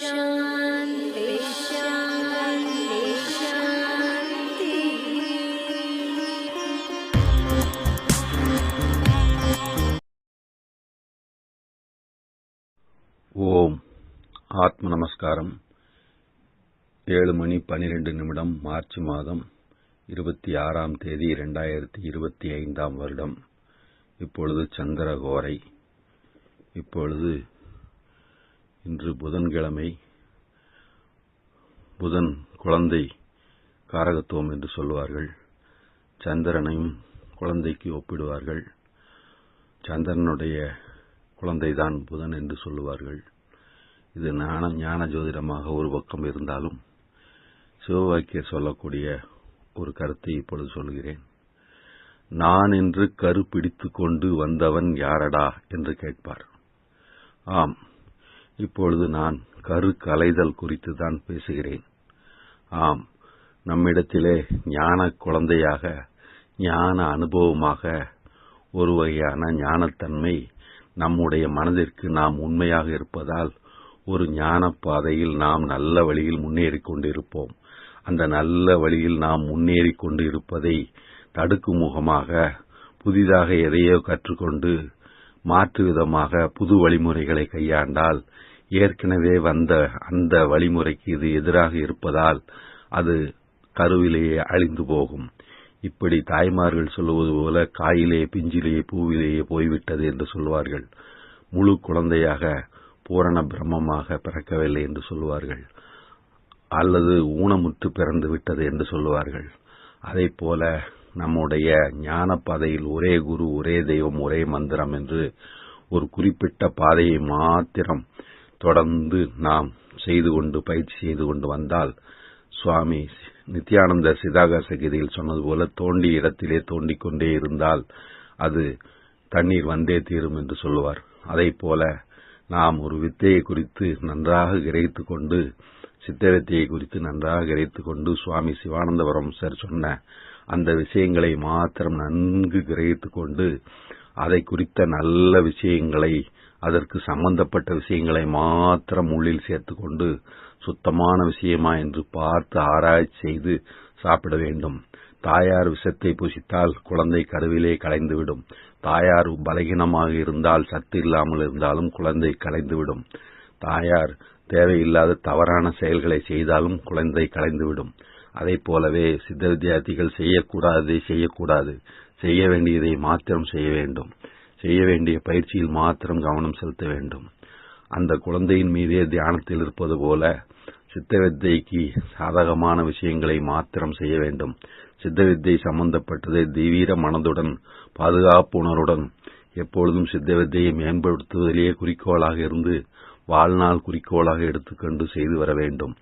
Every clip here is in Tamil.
ஓம். ஆத்ம நமஸ்காரம். ஏழு மணி பனிரெண்டு நிமிடம் மார்ச் மாதம் இருபத்தி ஆறாம் தேதி இரண்டாயிரத்தி இருபத்தி ஐந்தாம் வருடம். இப்பொழுது சந்திரகோரை. இப்பொழுது இன்று புதன்கிழமை புதன் குழந்தை காரகத்துவம் என்று சொல்லுவார்கள். சந்திரனையும் குழந்தைக்கு ஒப்பிடுவார்கள். சந்திரனுடைய குழந்தைதான் புதன் என்று சொல்லுவார்கள். இது ஞான ஞான ஜோதிடமாக ஒரு பக்கம் இருந்தாலும் சிவவாக்கியர் சொல்லக்கூடிய ஒரு கருத்தை இப்பொழுது சொல்கிறேன். நான் என்று கரு பிடித்துக் கொண்டு வந்தவன் யாரடா என்று கேட்பார். ஆம் இப்பொழுது நான் கரு கலைதல் குறித்து தான் பேசுகிறேன். ஆம் நம்மிடத்திலே ஞான குழந்தையாக ஞான அனுபவமாக ஒரு வகையான ஞானத்தன்மை நம்முடைய மனதிற்கு நாம் உண்மையாக இருப்பதால் ஒரு ஞான பாதையில் நாம் நல்ல வழியில் முன்னேறிக் கொண்டிருப்போம். அந்த நல்ல வழியில் நாம் முன்னேறிக் கொண்டு இருப்பதை தடுக்கும் முகமாக புதிதாக எதையோ கற்றுக்கொண்டு மாற்று விதமாக புது வழிமுறைகளை கையாண்டால் ஏற்கனவே வந்த அந்த வழிமுறைக்கு இது எதிராக இருப்பதால் அது கருவிலேயே அழிந்து போகும். இப்படி தாய்மார்கள் சொல்லுவது போல காயிலே பிஞ்சிலேயே பூவிலேயே போய்விட்டது என்று சொல்வார்கள். முழு குழந்தையாக பூரண பிரம்மமாக பிறக்கவில்லை என்று சொல்வார்கள். அல்லது ஊனமுற்று பிறந்து விட்டது என்று சொல்லுவார்கள் அதை போல நம்முடைய ஞான பாதையில் ஒரே குரு ஒரே தெய்வம் ஒரே மந்திரம் என்று ஒரு குறிப்பிட்ட பாதையை மாத்திரம் தொடர்ந்து நாம் செய்து கொண்டு பயிற்சி செய்து கொண்டு வந்தால் சுவாமி நித்யானந்த சிதாகாச கீதையில் சொன்னது போல தோண்டி இடத்திலே தோண்டிக் கொண்டே இருந்தால் அது தண்ணீர் வந்தே தீரும் என்று சொல்லுவார். அதை போல நாம் ஒரு வித்தையை குறித்து நன்றாக கிரகித்துக் கொண்டு சித்த வித்தையை குறித்து நன்றாக கிரகித்துக் கொண்டு சுவாமி சிவானந்தபுரம் சார் சொன்ன அந்த விஷயங்களை மாத்திரம் நன்கு கிரகித்துக் கொண்டு அதை குறித்த நல்ல விஷயங்களை அதற்கு சம்பந்தப்பட்ட விஷயங்களை மாத்திரம் உள்ளில் சேர்த்துக்கொண்டு சுத்தமான விஷயமா என்று பார்த்து ஆராய்ச்சி செய்து சாப்பிட வேண்டும். தாயார் விஷத்தை புசித்தால் குழந்தை கருவிலே கலைந்துவிடும். தாயார் பலகீனமாக இருந்தால் சத்து இல்லாமல் இருந்தாலும் குழந்தை கலைந்துவிடும். தாயார் தேவையில்லாத தவறான செயல்களை செய்தாலும் குழந்தை கலைந்துவிடும். அதை போலவே சித்த வித்தியார்த்திகள் செய்யக்கூடாததை செய்யக்கூடாது. செய்ய வேண்டியதை மாத்திரம் செய்ய வேண்டும். செய்ய வேண்டிய பயிற்சியில் மாத்திரம் கவனம் செலுத்த வேண்டும். அந்த குழந்தையின் மீதே தியானத்தில் இருப்பது போல சித்த வித்தைக்கு சாதகமான விஷயங்களை மாத்திரம் செய்ய வேண்டும். சித்த வித்தை சம்பந்தப்பட்டதை தீவிர மனதுடன் பாதுகாப்பு உணர்வுடன் எப்பொழுதும் சித்த வித்தையை மேம்படுத்துவதிலேயே குறிக்கோளாக இருந்து வாழ்நாள் குறிக்கோளாக எடுத்துக்கொண்டு செய்து வர வேண்டும்.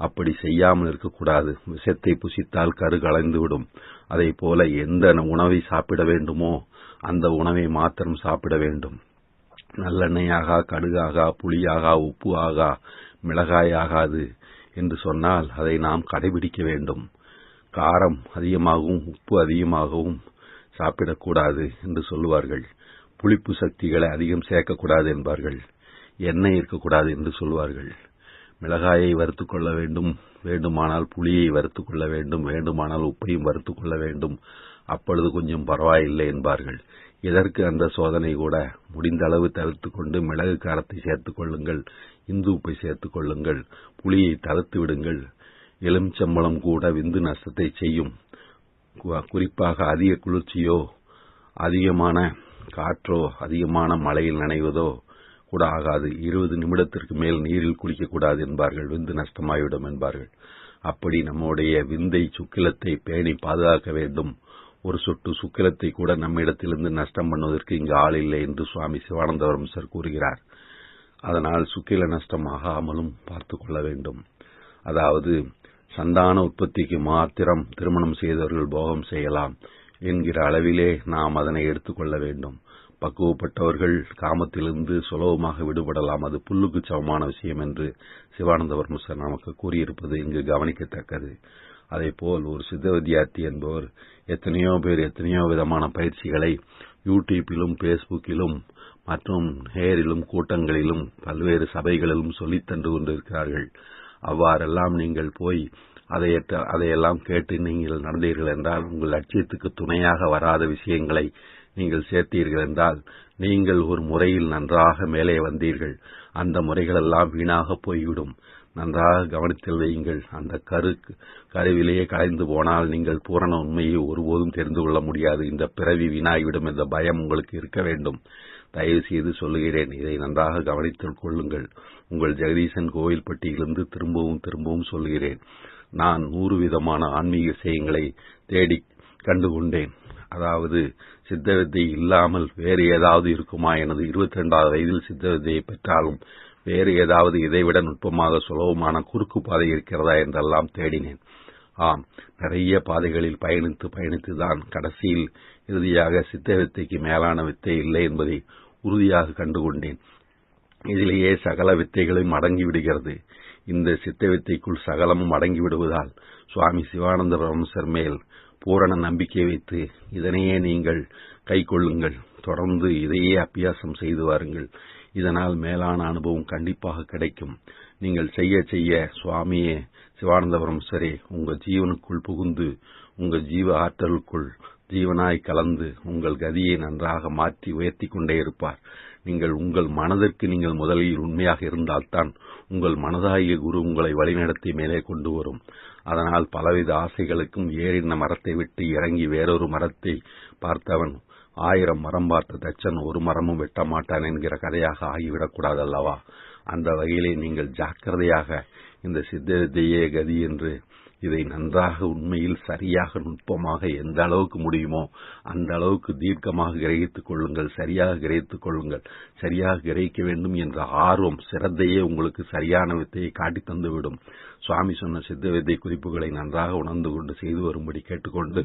அப்படி செய்யாமல் இருக்கக்கூடாது. விஷத்தை புசித்தால் கரு கலைந்துவிடும். அதை போல எந்த உணவை சாப்பிட வேண்டுமோ அந்த உணவை மாத்திரம் சாப்பிட வேண்டும். நல்லெண்ணெயாக கடுகாக புளியாக உப்பு ஆகா மிளகாய் ஆகாது என்று சொன்னால் அதை நாம் கடைபிடிக்க வேண்டும். காரம் அதிகமாகவும் உப்பு அதிகமாகவும் சாப்பிடக்கூடாது என்று சொல்லுவார்கள். புளிப்பு சக்திகளை அதிகம் சேர்க்கக்கூடாது என்பார்கள். எண்ணெய் இருக்கக்கூடாது என்று சொல்வார்கள். மிளகாயை வறுத்து கொள்ள வேண்டும் வேண்டுமானால் புளியை வறுத்து கொள்ள வேண்டும் வேண்டுமானால் உப்பையும் வறுத்து கொள்ள வேண்டும். அப்பொழுது கொஞ்சம் பரவாயில்லை என்பார்கள். இதற்கு அந்த சோதனை கூட முடிந்த அளவு தவிர்த்து கொண்டு மிளகு காரத்தை சேர்த்துக் கொள்ளுங்கள் இந்து உப்பை சேர்த்துக் கொள்ளுங்கள் புளியை தளர்த்து விடுங்கள். எலுமிச்சம்பழம் கூட விந்து நஷ்டத்தை செய்யும். குறிப்பாக அதிக குளிர்ச்சியோ அதிகமான காற்றோ அதிகமான மழையில் நனைவதோ கூட ஆகாது. இருபது நிமிடத்திற்கு மேல் நீரில் குளிக்கக்கூடாது என்பார்கள். விந்து நஷ்டமாகிவிடும் என்பார்கள். அப்படி நம்முடைய விந்தை சுக்கிலத்தை பேணி பாதுகாக்க வேண்டும். ஒரு சொட்டு சுக்கிலத்தை கூட நம்மிடத்திலிருந்து நஷ்டம் பண்ணுவதற்கு இங்கு ஆள் இல்லை என்று சுவாமி சிவானந்தவரம் சார் கூறுகிறார். அதனால் சுக்கில நஷ்டம் ஆகாமலும் பார்த்து கொள்ள வேண்டும். அதாவது சந்தான உற்பத்திக்கு மாத்திரம் திருமணம் செய்தவர்கள் போகம் செய்யலாம் என்கிற அளவிலே நாம் அதனை எடுத்துக்கொள்ள வேண்டும். பக்குவப்பட்டவர்கள் காமத்திலிருந்து சுலபமாக விடுபடலாம். அது புல்லுக்கு சமமான விஷயம் என்று சிவானந்தவர்ம சார் நமக்கு கூறியிருப்பது இங்கு கவனிக்கத்தக்கது. அதே போல் ஒரு சித்த வித்தியார்த்தி என்பவர் எத்தனையோ பேர் எத்தனையோ விதமான பயிற்சிகளை யூடியூப்பிலும் பேஸ்புக்கிலும் மற்றும் நேரிலும் கூட்டங்களிலும் பல்வேறு சபைகளிலும் சொல்லித் தந்து கொண்டிருக்கிறார்கள். அவ்வாறெல்லாம் நீங்கள் போய் அதை அதையெல்லாம் கேட்டு நீங்கள் நடந்தீர்கள் என்றால் உங்கள் லட்சியத்துக்கு துணையாக வராத விஷயங்களை நீங்கள் சேர்த்தீர்கள் என்றால் நீங்கள் ஒரு முறையில் நன்றாக மேலே வந்தீர்கள். அந்த முறைகளெல்லாம் வீணாக போய்விடும். நன்றாக கவனித்தல் வையுங்கள். அந்த கரு கருவிலேயே கலைந்து போனால் நீங்கள் பூரண உண்மையை ஒருபோதும் தெரிந்து கொள்ள முடியாது. இந்த பிறவி வீணாகிவிடும் என்ற பயம் உங்களுக்கு இருக்க வேண்டும். தயவு செய்து சொல்லுகிறேன் இதை நன்றாக கவனித்துக் கொள்ளுங்கள். உங்கள் ஜெகதீசன் கோவில்பட்டியிலிருந்து திரும்பவும் திரும்பவும் சொல்லுகிறேன். நான் நூறு விதமான ஆன்மீக விஷயங்களை தேடி கண்டுகொண்டேன். அதாவது சித்தவித்தை இல்லாமல் வேறு ஏதாவது இருக்குமா? எனது இருபத்தி ரெண்டாவது வயதில் சித்தவித்தையை பெற்றாலும் வேறு ஏதாவது இதைவிட நுட்பமாக சுலபமான குறுக்கு பாதை இருக்கிறதா என்றெல்லாம் தேடினேன். ஆம் நிறைய பாதைகளில் பயணித்து பயணித்துதான் கடைசியில் இறுதியாக சித்த வித்தைக்கு மேலான வித்தை இல்லை என்பதை உறுதியாக கண்டுகொண்டேன். இதிலேயே சகல வித்தைகளும் அடங்கிவிடுகிறது இந்த சித்த வித்தைக்குள் சகலமும் அடங்கிவிடுவதால் சுவாமி சிவானந்த பரமசர் மேல் பூரண நம்பிக்கை வைத்து இதனையே நீங்கள் கை கொள்ளுங்கள் தொடர்ந்து இதையே அபியாசம் செய்து வாருங்கள். இதனால் மேலான அனுபவம் கண்டிப்பாக கிடைக்கும். நீங்கள் செய்ய செய்ய சுவாமியே சிவானந்தபுரம் சரி உங்கள் ஜீவனுக்குள் புகுந்து உங்கள் ஜீவ ஆற்றலுக்குள் ஜீவனாய் கலந்து உங்கள் கதியை நன்றாக மாற்றி உயர்த்தி கொண்டே இருப்பார். நீங்கள் உங்கள் மனதிற்கு நீங்கள் முதலில் உண்மையாக இருந்தால்தான் உங்கள் மனதாகிய குரு உங்களை வழிநடத்தி மேலே கொண்டு வரும். அதனால் பலவித ஆசைகளுக்கும் ஏறின மரத்தை விட்டு இறங்கி வேறொரு மரத்தை பார்த்தவன் ஆயிரம் மரம் பார்த்த தச்சன் ஒரு மரமும் வெட்ட மாட்டான் என்கிற கதையாக ஆகிவிடக்கூடாது அல்லவா அந்த வகையிலே நீங்கள் ஜாக்கிரதையாக இந்த சித்தத்தையே கதி என்று இதை நன்றாக உண்மையில் சரியாக நுட்பமாக எந்த அளவுக்கு முடியுமோ அந்த அளவுக்கு தீர்க்கமாக கிரகித்துக் கொள்ளுங்கள் சரியாக கிரகித்துக் கொள்ளுங்கள் சரியாக கிரகிக்க வேண்டும் என்ற ஆர்வம் சிரத்தையே உங்களுக்கு சரியான வித்தையை காட்டி தந்துவிடும். சுவாமி சொன்ன சித்த வித்தை குறிப்புகளை நன்றாக உணர்ந்து கொண்டு செய்து வரும்படி கேட்டுக்கொண்டு